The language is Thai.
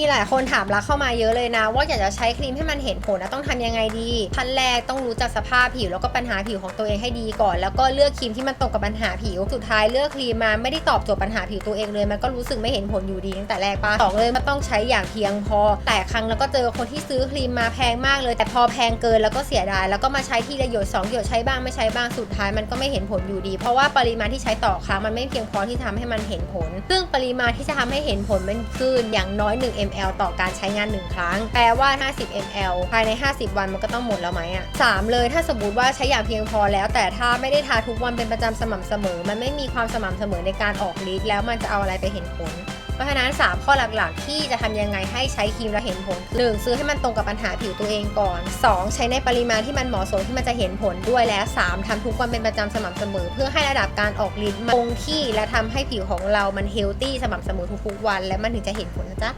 มีหลายคนถามรักเข้ามาเยอะเลยนะ ว่าอยากจะใช้ครีมให้มันเห็นผลนะต้องทำยังไงดีขั้นแรกต้องรู้จักสภาพผิวแล้วก็ปัญหาผิวของตัวเองให้ดีก่อน แล้วก็เลือกครีมที่มันตรงกับปัญหาผิวสุดท้ายเลือกครีมมาไม่ได้ตอบโจทย์ปัญหาผิวตัวเองเลย มันก็รู้สึกไม่เห็นผลอยู่ดีตั้งแต่แรกปะสองเลยมันต้องใช้อย่างเพียงพอ แต่ครั้งแล้วก็เจอคนที่ซื้อครีมมาแพงมากเลย แต่พอแพงเกินแล้วก็เสียดายแล้วก็มาใช้ที่ละหยดสองหยดใช้บ้างไม่ใช้บ้างสุดท้ายมันก็ไม่เห็นผลอยู่ดี เพราะว่าปริมาณที่ใช้ต่อครั้งมันไม่เพียงพอที่ทำให้มันเห็นผล ซึ่งปริมาณที่จะทำให้เห็นผลมันคืออย่างน้อย1 ml ต่อการใช้งาน 1 ครั้ง แปลว่า 50 ml ภายใน 50 วันมันก็ต้องหมดแล้วไหมอะสามเลยถ้าสมมติว่าใช้อย่างเพียงพอแล้ว แต่ถ้าไม่ได้ทาทุกวันเป็นประจำสม่ำเสมอ มันไม่มีความสม่ำเสมอในการออกฤทธิ์แล้วมันจะเอาอะไรไปเห็นผลเพราะฉะนั้น 3 ข้อหลักๆ ที่จะทำยังไงให้ใช้ครีมแล้วเห็นผล 1. ซื้อให้มันตรงกับปัญหาผิวตัวเองก่อน 2. ใช้ในปริมาณที่มันเหมาะสมที่มันจะเห็นผลด้วยและ 3. ทำทุกวันเป็นประจำสม่ำเสมอ เพื่อให้ระดับการออกฤทธิ์คงที่และทำให้ผิวของเรามันเฮลตี้สม่ำเสมอทุกๆวัน และมันถึงจะเห็นผลนะจ๊ะ